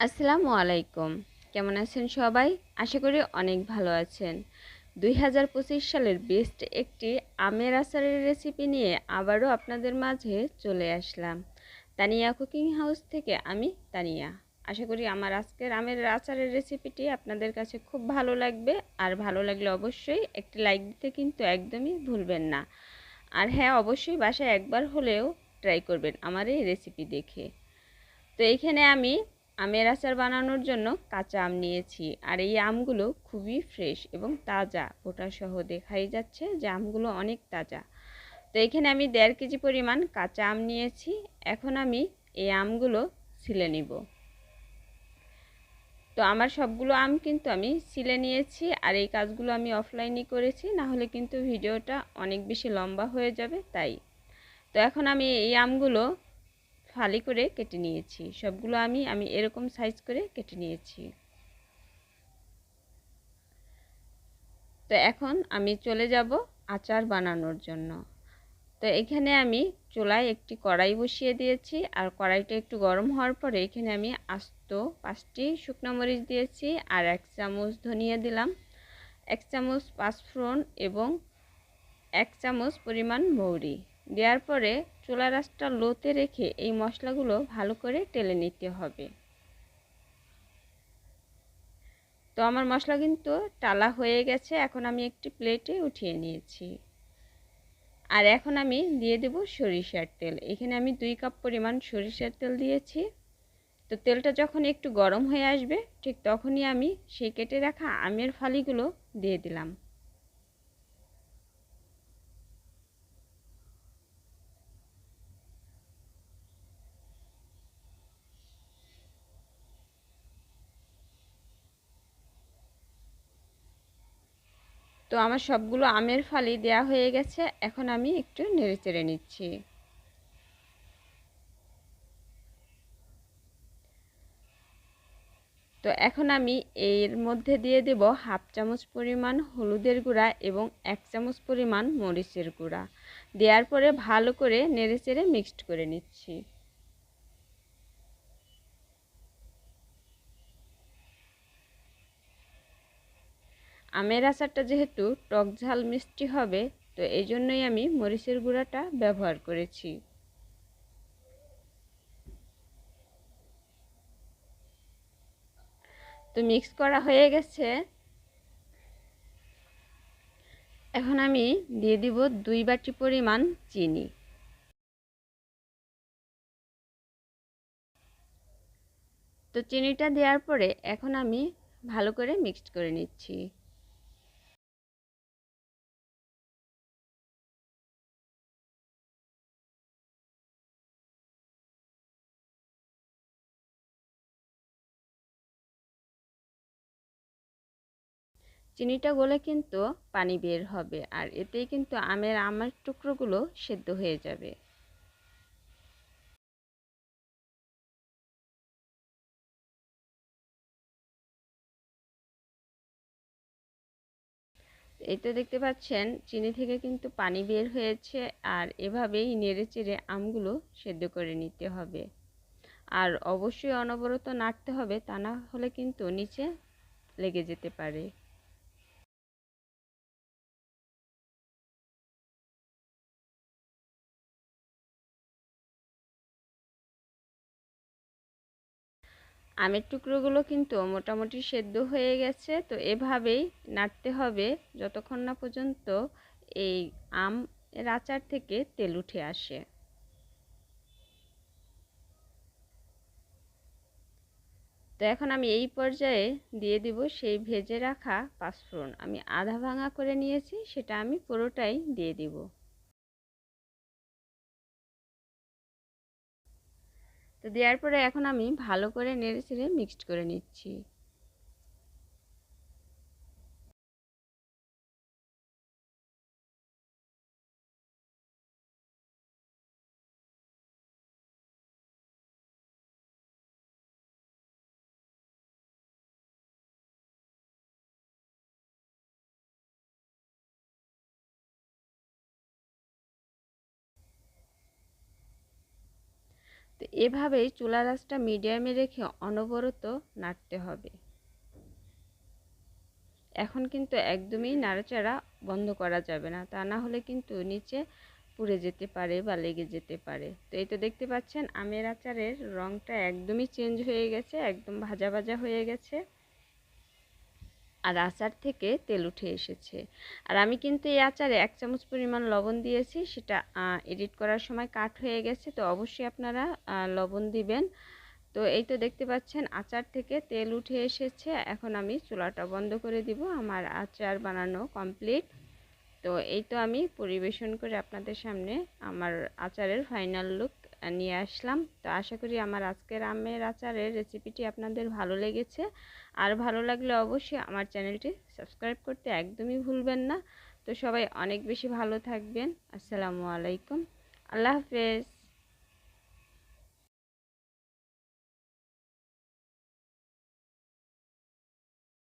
আসসালামু আলাইকুম। কেমন আছেন সবাই? আশা করি অনেক ভালো আছেন। দুই হাজার পঁচিশ সালের বেস্ট একটি আমের আচারের রেসিপি নিয়ে আবারও আপনাদের মাঝে চলে আসলাম। তানিয়া কুকিং হাউস থেকে আমি তানিয়া। আশা করি আমার আজকের আমের আচারের রেসিপিটি আপনাদের কাছে খুব ভালো লাগবে। আর ভালো লাগলে অবশ্যই একটি লাইক দিতে কিন্তু একদমই ভুলবেন না। আর হ্যাঁ অবশ্যই বাসায় একবার হলেও ট্রাই করবেন আমার এই রেসিপি দেখে। তো এইখানে আমি আমের আচার বানানোর জন্য কাঁচা আম নিয়েছি। আর এই আমগুলো খুবই ফ্রেশ এবং তাজা। সহ দেখাই যাচ্ছে যে আমগুলো অনেক তাজা। তো এখানে আমি দেড় কেজি পরিমাণ কাঁচা আম নিয়েছি। এখন আমি এই আমগুলো ছিলে নিব। তো আমার সবগুলো আম কিন্তু আমি সিলে নিয়েছি আর এই কাজগুলো আমি অফলাইনই করেছি। না হলে কিন্তু ভিডিওটা অনেক বেশি লম্বা হয়ে যাবে, তাই। তো এখন আমি এই আমগুলো ফালি করে কেটে নিয়েছি। সবগুলো আমি আমি এরকম সাইজ করে কেটে নিয়েছি। তো এখন আমি চলে যাব আচার বানানোর জন্য। তো এখানে আমি চুলায় একটি কড়াই বসিয়ে দিয়েছি আর কড়াইটা একটু গরম হওয়ার পরে এখানে আমি আস্ত পাঁচটি শুকনো মরিচ দিয়েছি আর এক চামচ ধনিয়া দিলাম, এক চামচ পাঁচফোড়ন এবং এক চামচ পরিমাণ মৌরি। দেওয়ার পরে চুলা রাসটা লোতে রেখে এই মশলাগুলো ভালো করে টেলে নিতে হবে। তো আমার মশলা কিন্তু টালা হয়ে গেছে, এখন আমি একটি প্লেটে উঠিয়ে নিয়েছি। আর এখন আমি দিয়ে দেব সরিষার তেল। এখানে আমি দুই কাপ পরিমাণ সরিষার তেল দিয়েছি। তো তেলটা যখন একটু গরম হয়ে আসবে, ঠিক তখনই আমি সেই কেটে রাখা আমের ফালিগুলো দিয়ে দিলাম। তো আমার সবগুলো আমের ফালি দেয়া হয়ে গেছে, এখন আমি একটু নেড়ে চেড়ে নিচ্ছি। তো এখন আমি এর মধ্যে দিয়ে দেব হাফ চামচ পরিমাণ হলুদের গুঁড়া এবং এক চামচ পরিমাণ মরিচের গুঁড়া। দেওয়ার পরে ভালো করে নেড়ে চেড়ে মিক্সড করে নিচ্ছি। আমের আচারটা যেহেতু টক ঝাল মিষ্টি হবে, তো এই জন্যই আমি মরিচের গুঁড়াটা ব্যবহার করেছি। তো মিক্স করা হয়ে গেছে। এখন আমি দিয়ে দিব দুই বাটি পরিমাণ চিনি। তো চিনিটা দেওয়ার পরে এখন আমি ভালো করে মিক্সড করে নিচ্ছি। চিনিটা গলে কিন্তু পানি বের হবে আর এতেই কিন্তু আমের আমের টুকরোগুলো সেদ্ধ হয়ে যাবে। এই তো দেখতে পাচ্ছেন, চিনি থেকে কিন্তু পানি বের হয়েছে আর এভাবেই নেড়ে চেড়ে আমগুলো সেদ্ধ করে নিতে হবে। আর অবশ্যই অনবরত নাড়তে হবে, তা না হলে কিন্তু নিচে লেগে যেতে পারে। আমের টুকরোগুলো কিন্তু মোটামুটি সেদ্ধ হয়ে গেছে। তো এভাবেই নাড়তে হবে যতক্ষণ না পর্যন্ত এই আম আচার থেকে তেল উঠে আসে। তো এখন আমি এই পর্যায়ে দিয়ে দিব সেই ভেজে রাখা পাঁচফোড়ন। আমি আধা ভাঙা করে নিয়েছি, সেটা আমি পুরোটাই দিয়ে দিব। তো দেওয়ার পরে এখন আমি ভালো করে নেড়ে চেড়ে মিক্সড করে নিচ্ছি। তো এভাবেই চুলা রাসটা মিডিয়ামে রেখে অনবরত নাড়তে হবে। এখন কিন্তু একদমই নাড়াচাড়া বন্ধ করা যাবে না, তা না হলে কিন্তু নিচে পুড়ে যেতে পারে বা লেগে যেতে পারে। তো এই তো দেখতে পাচ্ছেন আমের আচারের রঙটা একদমই চেঞ্জ হয়ে গেছে, একদম ভাজা ভাজা হয়ে গেছে। আর আচার থেকে তেল উঠে এসেছে। আর আমি কিন্তু এই আচারে এক চামচ পরিমাণ লবণ দিয়েছি, সেটা এডিট করার সময় কাট হয়ে গেছে, তো অবশ্যই আপনারা লবণ দিবেন। তো এই তো দেখতে পাচ্ছেন আচার থেকে তেল উঠে এসেছে, এখন আমি চুলাটা বন্ধ করে দিব, আমার আচার বানানো কমপ্লিট। তো এই তো আমি পরিবেশন করে আপনাদের সামনে আমার আচারের ফাইনাল লুক নিয়ে আসলাম। তো আশা করি আমার আজকের আমের আচারের রেসিপিটি আপনাদের ভালো লেগেছে। আর ভালো লাগলে অবশ্যই আমার চ্যানেলটি সাবস্ক্রাইব করতে একদমই ভুলবেন না। তো সবাই অনেক বেশি ভালো থাকবেন। আসসালামু আলাইকুম। আল্লাহ হাফেজ।